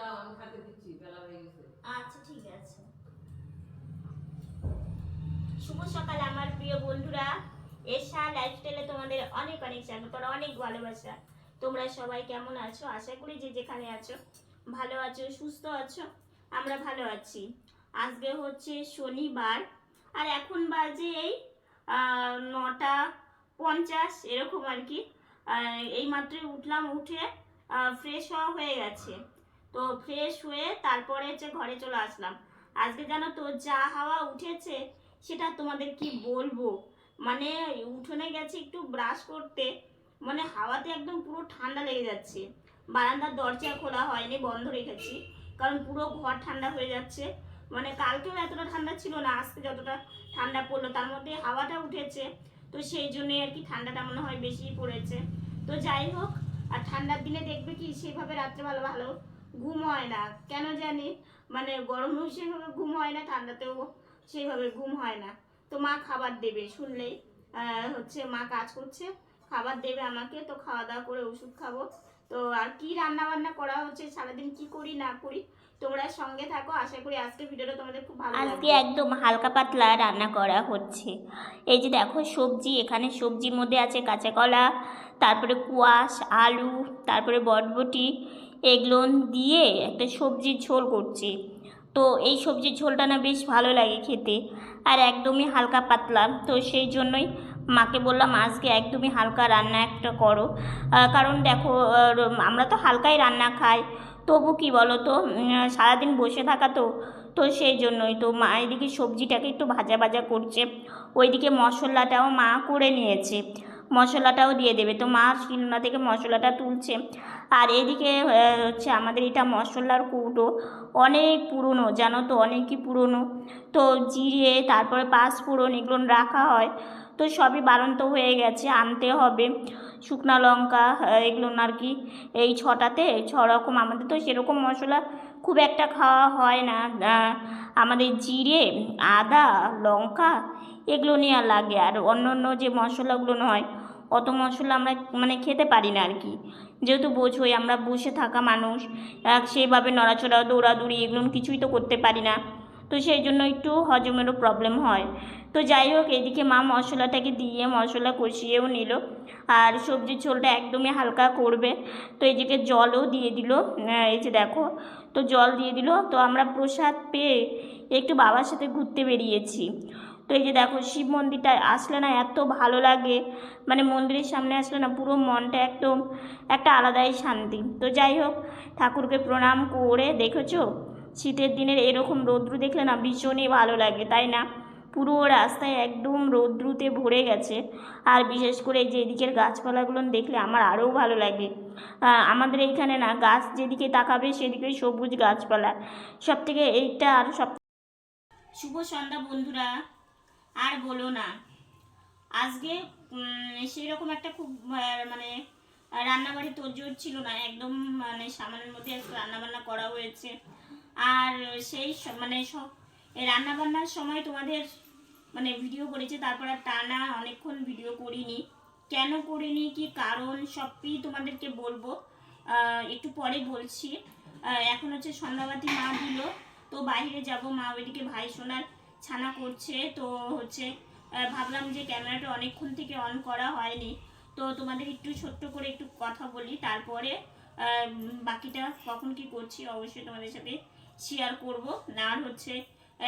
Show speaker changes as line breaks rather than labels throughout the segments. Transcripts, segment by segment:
দাও, আমি খাতে দিচ্ছি, বেলা হয়ে গেছে।
আচ্ছা ঠিক আছে। শুভ সকাল, আমার প্রিয় বন্ধুরা। এশা লাইফস্টাইলে তোমাদের অনেক অনেক স্বাগত আর অনেক ভালোবাসা। তোমরা সবাই কেমন আছো? আশা করি যে যেখানে আছো, ভালো আছো, সুস্থ আছো, আমরা ভালো আছি। আজকে হচ্ছে শনিবার, আর এখন বাজে এই নটা পঞ্চাশ, এরকম আর কি। এই মাত্রই উঠলাম, উঠে ফ্রেশ হওয়া হয়ে গেছে। তো ফ্রেশ হয়ে তারপরে হচ্ছে ঘরে চলে আসলাম। আজকে জানো তো যা হাওয়া উঠেছে, সেটা তোমাদের কি বলব? মানে উঠোনে গেছে একটু ব্রাশ করতে মানে হাওয়াতে একদম পুরো ঠান্ডা লেগে যাচ্ছে। বারান্দার দরজা খোলা হয়নি, বন্ধ রেখেছি, কারণ পুরো ঘর ঠান্ডা হয়ে যাচ্ছে। মানে কালকেও এতটা ঠান্ডা ছিল না, আজকে যতটা ঠান্ডা পড়ল, তার মধ্যে হাওয়াটা উঠেছে। তো সেই জন্যই আর কি ঠান্ডাটা মনে হয় বেশি পড়েছে। তো যাই হোক, আর ঠান্ডার দিনে দেখবে কি, সেভাবে রাত্রে ভালো ভালো ঘুম হয় না। কেন জানি? মানে গরমেও সেভাবে ঘুম হয় না ঠান্ডাতেও সেইভাবে ঘুম হয় না। তো মা খাবার দেবে শুনলেই। হচ্ছে মা কাজ করছে খাবার দেবে আমাকে তো খাওয়া দাওয়া করে ওষুধ খাব। তো আর কি রান্না বান্না করা হচ্ছে সারাদিন কি করি না করি তোমরা সঙ্গে থাকো। আশা করি আজকে ভিডিওটা তোমাদের খুব ভালো
আজকে একদম হালকা পাতলা রান্না করা হচ্ছে। এই যে দেখো সবজি এখানে সবজির মধ্যে আছে কাঁচা কলা তারপরে কুয়াশ আলু তারপরে বটবটি এগুলো দিয়ে একটা সবজির ঝোল করছি। তো এই সবজির ঝোলটা না বেশ ভালো লাগে খেতে। আর একদমই হালকা পাতলা। তো সেই জন্যই মাকে বললাম, আজকে একদমই হালকা রান্না একটা করো। কারণ দেখো আমরা তো হালকাই রান্না খাই। তবু কি বলো তো সারাদিন বসে থাকা তো। তো সেই জন্যই তো মা এদিকে সবজিটাকে একটু ভাজা ভাজা করছে। ওইদিকে মশলাটাও মা করে নিয়েছে। মশলাটাও দিয়ে দেবে। তো মা শিলনা থেকে মশলাটা তুলছে। আর এদিকে হচ্ছে আমাদের এটা মশলার কৌটো। অনেক পুরনো, জানো তো? অনেকই পুরনো? তো জিরে, তারপরে পাঁচফোড়ন এগুলো রাখা হয়। তো সবই বারন্ত হয়ে গেছে, আনতে হবে। শুকনা লঙ্কা এগুলো আর কি, এই ছটাতে, ছ রকম আমাদের তো সেরকম মশলা খুব একটা খাওয়া হয় না। আমাদের জিরে, আদা, লঙ্কা এগুলো আর লাগে। আর অন্য অন্য যে মশলাগুলো হয় অত মশলা আমরা মানে খেতে পারি না আর কি। যেহেতু বোঝোই আমরা বসে থাকা মানুষ আহ, সেইভাবে নড়াচড়া দৌড়াদৌড়ি এগুলো কিছুই তো করতে পারি না। তো সেই জন্য একটু হজমেরও প্রবলেম হয়। তো যাই হোক এদিকে মা মশলাটাকে দিয়ে মশলা কষিয়েও নিল। আর সবজির ঝোলটা একদমই হালকা করবে। তো এদিকে জলও দিয়ে দিল। এই যে দেখো তো জল দিয়ে দিল। তো আমরা প্রসাদ পেয়ে একটু বাবার সাথে ঘুরতে বেরিয়েছি। তো এই যে দেখো, শিব মন্দিরটা আসলে না এত ভালো লাগে। মানে মন্দিরের সামনে আসলে না পুরো মনটা একদম একটা আলাদাই শান্তি। তো যাই হোক, ঠাকুরকে প্রণাম করে দেখেছ? শীতের দিনের এরকম রৌদ্র দেখলে না ভীষণই ভালো লাগে, তাই না? পুরো রাস্তায় একদম রৌদ্রুতে ভরে গেছে। আর বিশেষ করে যে এদিকের গাছপালাগুলো দেখলে আমার আরও ভালো লাগে। আমাদের এইখানে না গাছ যেদিকে তাকাবে সেদিকে সবুজ গাছপালা। সব থেকে এইটা আর সব
শুভ সন্ধ্যা বন্ধুরা। আর বলো না। আজকে সেই রকম একটা খুব মানে রান্নাবাড়ি তোরজোর ছিল না। একদম মানে সামানের মধ্যে রান্নাবান্না করা হয়েছে। আর সেই মানে সব রান্নাবান্নার সময় তোমাদের মানে ভিডিও করেছে, তারপর আর টানা অনেকক্ষণ ভিডিও করিনি। কেন করিনি, কি কারণ, সবই তোমাদেরকে বলব। একটু পরে বলছি। এখন হচ্ছে সন্ধ্যাবাতি মা দিল, তো বাইরে যাব মা, ওইদিকে ভাই সোনার ছানা করছে, তো হচ্ছে ভাবলাম যে ক্যামেরাটা অনেকক্ষণ থেকে অন করা হয়নি। তো তোমাদের একটু ছোট্ট করে একটু কথা বলি, তারপরে বাকিটা কখন কি করছি অবশ্যই তোমাদের সাথে শেয়ার করব। না হচ্ছে,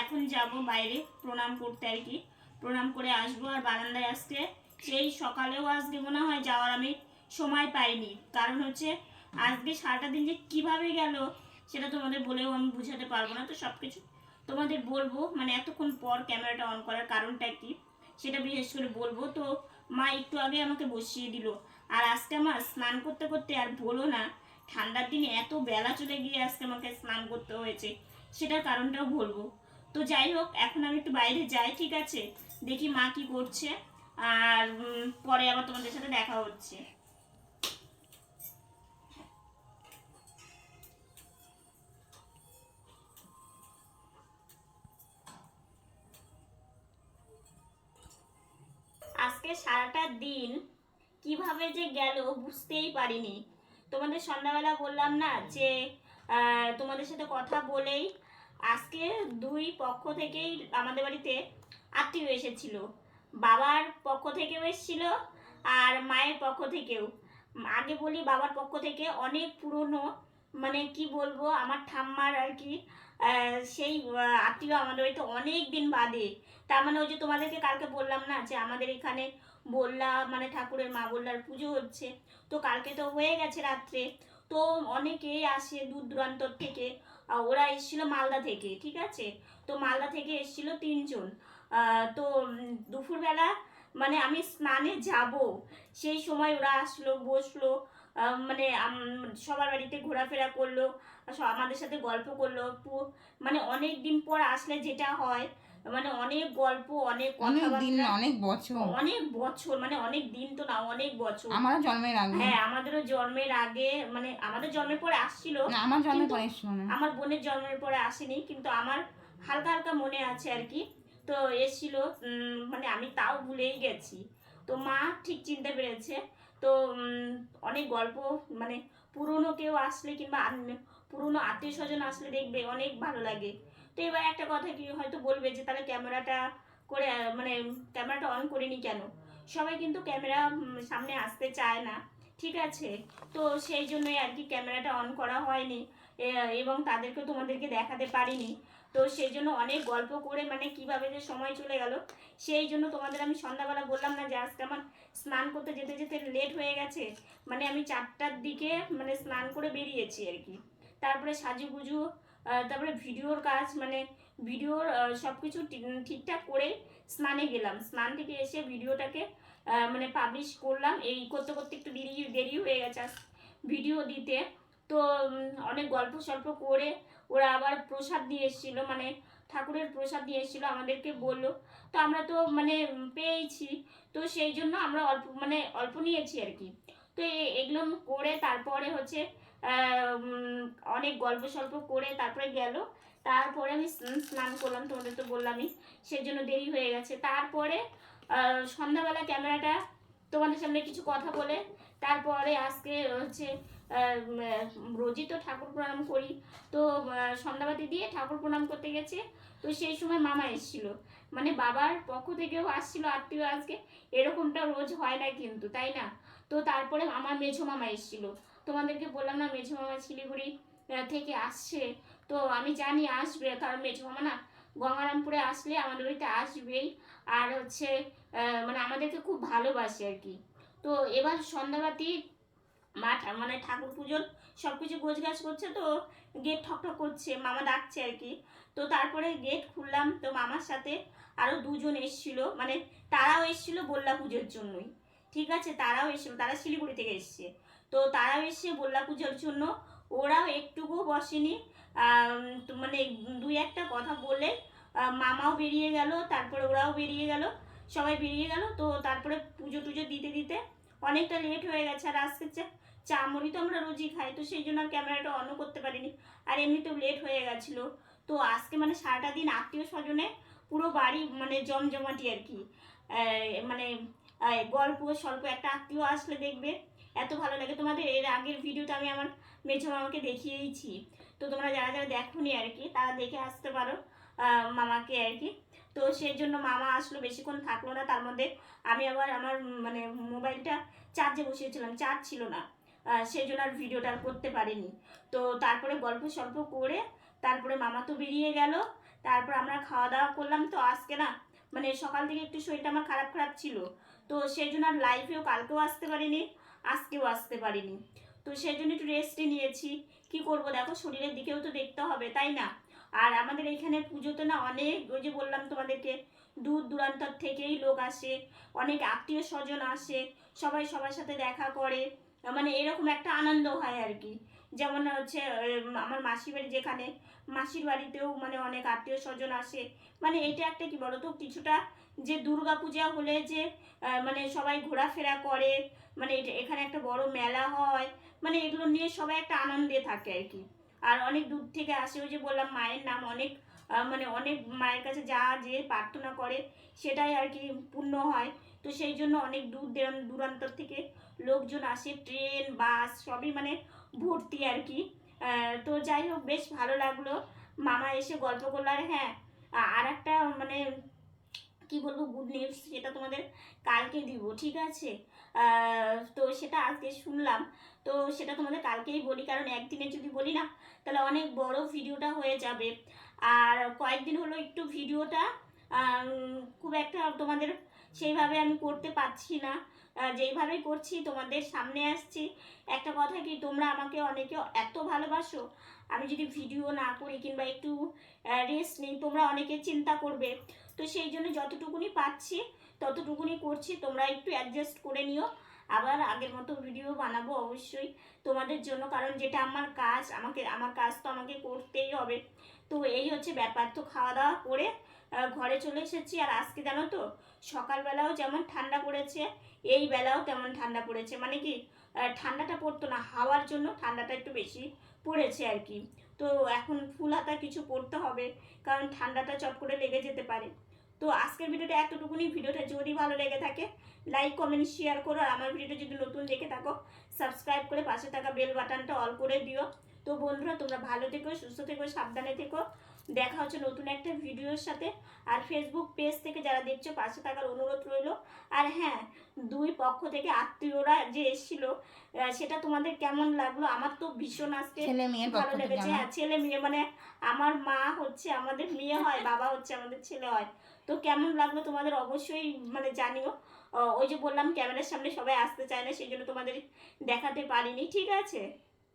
এখন যাব বাইরে প্রণাম করতে আর কি। প্রণাম করে আসব আর বারান্দায় আসতে। সেই সকালেও আজকে মনে হয় যাওয়ার আমি সময় পাইনি। কারণ হচ্ছে, আজকে সারাটা দিন যে কীভাবে গেল, সেটা তোমাদের বলেও আমি বুঝাতে পারব না। তো সব কিছু তোমাদের বলব মানে এতক্ষণ পর ক্যামেরাটা অন করার কারণটা কি? সেটা বিশেষ করে বলব, তো মা একটু আগে আমাকে বসিয়ে দিল। আর আজকে আমার স্নান করতে করতে আর বলো না, ঠান্ডার দিনে এত বেলা চলে গিয়ে আজকে আমাকে স্নান করতে হয়েছে, সেটার কারণটাও বলব। তো যাই হোক, এখন আমি একটু বাইরে যাই, ঠিক আছে? দেখি মা কি করছে, আর পরে আবার তোমাদের সাথে দেখা হচ্ছে। সারাটা দিন কীভাবে যে গেল বুঝতেই পারিনি। তোমাদের সন্ধ্যাবেলা বললাম না যে তোমাদের সাথে কথা বলেই আজকে দুই পক্ষ থেকেই আমাদের বাড়িতে আত্মীয় এসেছিল। বাবার পক্ষ থেকেও এসেছিল আর মায়ের পক্ষ থেকেও। আগে বলি বাবার পক্ষ থেকে অনেক পুরনো মানে কি বলব, আমার ঠাম্মার আর কি সেই আত্মীয় আমাদের বাড়িতে অনেক দিন বাদে। তার মানে ওই যে তোমাদেরকে কালকে বললাম না, যে আমাদের এখানে বললা মানে ঠাকুরের মা বললার পুজো হচ্ছে। তো কালকে তো হয়ে গেছে রাত্রে। তো অনেকেই আসে দূর দূরান্তর থেকে। ওরা এসেছিল মালদা থেকে, ঠিক আছে? তো মালদা থেকে এসেছিল তিনজন। তো দুপুরবেলা মানে আমি স্নানে যাব। সেই সময় ওরা আসলো, বসল। মানে সবার বাড়িতে ঘোরাফেরা করল আমাদের সাথে গল্প করল মানে অনেক দিন পর আসলে যেটা হয় মানে অনেক গল্প অনেক
অনেক দিন অনেক বছর।
অনেক বছর মানে অনেক দিন তো না অনেক বছর।
আমারও জন্মের আগে।
হ্যাঁ আমাদেরও জন্মের আগে মানে আমাদের জন্মের পরে আসছিল
আমার জন্মের পরে
আমার বোনের জন্মের পরে আসেনি কিন্তু আমার হালকা হালকা মনে আছে আর কি। তো এসেছিল উম, মানে আমি তাও ভুলেই গেছি। তো মা ঠিক চিনতে পেরেছে তো অনেক গল্প মানে পুরনো কেউ আসলে কিংবা পুরনো আত্মীয় স্বজন আসলে দেখবে অনেক ভালো লাগে। তো এবার একটা কথা কি হয়তো বলবে যে তাহলে ক্যামেরাটা করে মানে ক্যামেরাটা অন করিনি কেন? সবাই কিন্তু ক্যামেরা সামনে আসতে চায় না। ঠিক আছে? তো সেই জন্যই আর কি ক্যামেরাটা অন করা হয়নি। এবং তাদেরকে তোমাদেরকে দেখাতে পারিনি। তো সেই জন্য অনেক গল্প করে মানে কীভাবে যে সময় চলে গেল, সেই জন্য তোমাদের আমি সন্ধ্যাবেলা বললাম না যে আজকে আমার স্নান করতে যেতে যেতে লেট হয়ে গেছে। মানে আমি চারটার দিকে মানে স্নান করে বেরিয়েছি আর কি। তারপরে সাজুগুজু তারপরে ভিডিওর কাজ মানে ভিডিওর সব কিছু ঠিকঠাক করে স্নানে গেলাম। স্নান থেকে এসে ভিডিওটাকে মানে পাবলিশ করলাম। এই করতে করতে একটু দেরি দেরি হয়ে গেছে ভিডিও দিতে। তো অনেক গল্প সল্প করে ওরা আবার প্রসাদ দিয়ে এসেছিল মানে ঠাকুরের প্রসাদ দিয়ে এসেছিল, আমাদেরকে বলল। তো আমরা তো মানে পেয়েছি, তো সেই জন্য আমরা অল্প মানে অল্প নিয়েছি আর কি। তো এগুলো করে তারপরে হচ্ছে অনেক গল্প সল্প করে তারপরে গেল। তারপরে আমি স্নান করলাম, তোমাদের তো বললামই, সেই জন্য দেরি হয়ে গেছে। তারপরে সন্ধ্যাবেলা ক্যামেরাটা তোমাদের সামনে কিছু কথা বলে তারপরে আজকে হচ্ছে রোজই তো ঠাকুর প্রণাম করি। তো সন্ধ্যাবাতি দিয়ে ঠাকুর প্রণাম করতে গেছে। তো সেই সময় মামা এসেছিল। মানে বাবার পক্ষ থেকেও আসছিল আত্মীয় আজকে। এরকমটা রোজ হয় না কিন্তু, তাই না? তো তারপরে আমার মেঝো মামা এসেছিল। তোমাদেরকে বললাম না, মেঝো মামা শিলিগুড়ি থেকে আসছে। তো আমি জানি আসবে, কারণ মেঝো মামা না গঙ্গারামপুরে আসলে আমাদের বাড়িতে আসবেই। আর হচ্ছে মানে আমাদেরকে খুব ভালোবাসে আর কি। তো এবার সন্ধ্যাবাতি মা মানে ঠাকুর পুজোর সব কিছু গোছ গাছ করছে তো গেট ঠক ঠক করছে, মামা ডাকছে আর কি। তো তারপরে গেট খুললাম তো মামার সাথে আরও দুজন এসছিল মানে তারাও এসছিল বল্লা পুজোর জন্যই। ঠিক আছে, তারাও এসেছিল তারা শিলিগুড়ি থেকে এসছে। তো তারাও এসছে বল্লা পুজোর জন্য, ওরাও একটুকুও বসেনি মানে দুই একটা কথা বলে মামাও বেরিয়ে গেল, তারপরে ওরাও বেরিয়ে গেল, সবাই বেরিয়ে গেল, তো তারপরে পুজো টুজো দিতে দিতে অনেকটা লেট হয়ে গেছে আর আজকে চা- মুড়ি তো আমরা রোজই খাই, তো সেই জন্য আর ক্যামেরাটা অনও করতে পারিনি। আর এমনিতেও লেট হয়ে গেছিল। তো আজকে মানে সারাটা দিন আত্মীয় স্বজনে পুরো বাড়ি মানে জমজমাটি আর কি। মানে গল্প, স্বল্প একটা আত্মীয় আসলে দেখবে, এত ভালো লাগে। তোমাদের এর আগের ভিডিওটা আমি আমার মেছো মামাকে দেখিয়েইছি। তো তোমরা যারা যারা দেখোনি আর কি, তারা দেখে আসতে পারো মামাকে আর কি। তো সেই জন্য মামা আসলো, বেশিক্ষণ থাকল না। তার মধ্যে আমি আবার আমার মানে মোবাইলটা চার্জে বসিয়েছিলাম। চার্জ ছিল না। সেই জন্য আর ভিডিওটা আর করতে পারিনি। তো তারপরে গল্প সল্প করে তারপরে মামা তো বেরিয়ে গেল। তারপর আমরা খাওয়া দাওয়া করলাম। তো আজকে না মানে সকাল থেকে একটু শরীরটা আমার খারাপ খারাপ ছিল। তো সেই জন্য আর লাইফেও কালকেও আসতে পারিনি, আজকেও আসতে পারিনি। তো সেই জন্য একটু রেস্টই নিয়েছি। কি করব? দেখো, শরীরের দিকেও তো দেখতে হবে, তাই না? আর আমাদের এখানে পুজো তো না অনেক, ওই যে বললাম তোমাদেরকে দূর দূরান্তর থেকেই লোক আসে, অনেক আত্মীয় স্বজন আসে, সবাই সবার সাথে দেখা করে মানে এরকম একটা আনন্দ হয় আর কি। যেমন হচ্ছে আমার মাসির বাড়ি যেখানে, মাসির বাড়িতেও মানে অনেক আত্মীয় স্বজন আসে। মানে এটা একটা কি বলতো, কিছুটা যে দুর্গা পূজা হলে যে মানে সবাই ঘোরাফেরা করে মানে এখানে একটা বড় মেলা হয় মানে এগুলো নিয়ে সবাই একটা আনন্দে থাকে আর কি। আর অনেক দূর থেকে আসে, ওই যে বললাম মায়ের নাম, অনেক মানে অনেক মায়ের কাছে যা যে প্রার্থনা করে, সেটাই আর কি পূর্ণ হয়। তো সেই জন্য অনেক দূর দূরান- দূরান্তর থেকে লোকজন আসে, ট্রেন, বাস, সবই মানে ভর্তি আর কি। তো যাই হোক, বেশ ভালো লাগল। মামা এসে গল্প করল, আর হ্যাঁ আর একটা মানে কি বলব গুড নিউজ সেটা তোমাদের কালকে দিব, ঠিক আছে? তো সেটা আজকে শুনলাম। তো সেটা তোমাদের কালকেই বলি, কারণ একদিনে যদি বলি না, তাহলে অনেক বড় ভিডিওটা হয়ে যাবে। আর কয়েকদিন হলো একটু ভিডিওটা খুব একটা তোমাদের সেইভাবে আমি করতে পারছি না। যেইভাবে করছি, তোমাদের সামনে আসছি। একটা কথা কি, তোমরা আমাকে অনেকে এত ভালোবাসো, আমি যদি ভিডিও না করি কিংবা একটু রেস্ট নিই, তোমরা অনেকে চিন্তা করবে। তো সেই জন্য যতটুকুনি পাচ্ছি, ততটুকুনি করছি। তোমরা একটু অ্যাডজাস্ট করে নিও। আবার আগের মতো ভিডিও বানাবো অবশ্যই তোমাদের জন্য। কারণ যেটা আমার কাজ, আমাকে, আমার কাজ তো আমাকে করতেই হবে। তো এই হচ্ছে ব্যাপার। তো খাওয়া দাওয়া করে ঘরে চলে এসেছি। আর আজকে জানো তো, সকালবেলাও যেমন ঠান্ডা পড়েছে, এই বেলাও তেমন ঠান্ডা পড়েছে। মানে কি ঠান্ডাটা পড়তো না, হাওয়ার জন্য ঠান্ডাটা একটু বেশি পড়েছে আর কি। তো এখন ফুল হাতা কিছু পরতে হবে, কারণ ঠান্ডাটা চট করে লেগে যেতে পারে। তো আজকের ভিডিওটা এতটুকুনি। ভিডিওটা যদি ভালো লেগে থাকে লাইক কমেন্ট শেয়ার করো। আর আমার ভিডিওটা যদি নতুন দেখে থাকো সাবস্ক্রাইব করে পাশে থাকা বেল বাটনটা অল করে দিও। তো বন্ধুরা তোমরা ভালো থেকো সুস্থ থেকো সাবধানে থেকো। দেখা হচ্ছে নতুন একটা ভিডিওর সাথে। আর ফেসবুক পেজ থেকে যারা দেখছ পাশে থাকার অনুরোধ রইল। আর হ্যাঁ দুই পক্ষ থেকে আত্মীয়রা যে এসেছিল সেটা তোমাদের কেমন লাগল? আমার তো ভীষণ আজকে ভালো লেগেছে। হ্যাঁ ছেলে মেয়ে মানে আমার মা হচ্ছে আমাদের মেয়ে হয় বাবা হচ্ছে আমাদের ছেলে হয়। তো কেমন লাগল তোমাদের অবশ্যই মানে জানিও। ওই যে বললাম, ক্যামেরার সামনে সবাই আসতে চায় না, সেই জন্য তোমাদের দেখাতে পারিনি, ঠিক আছে?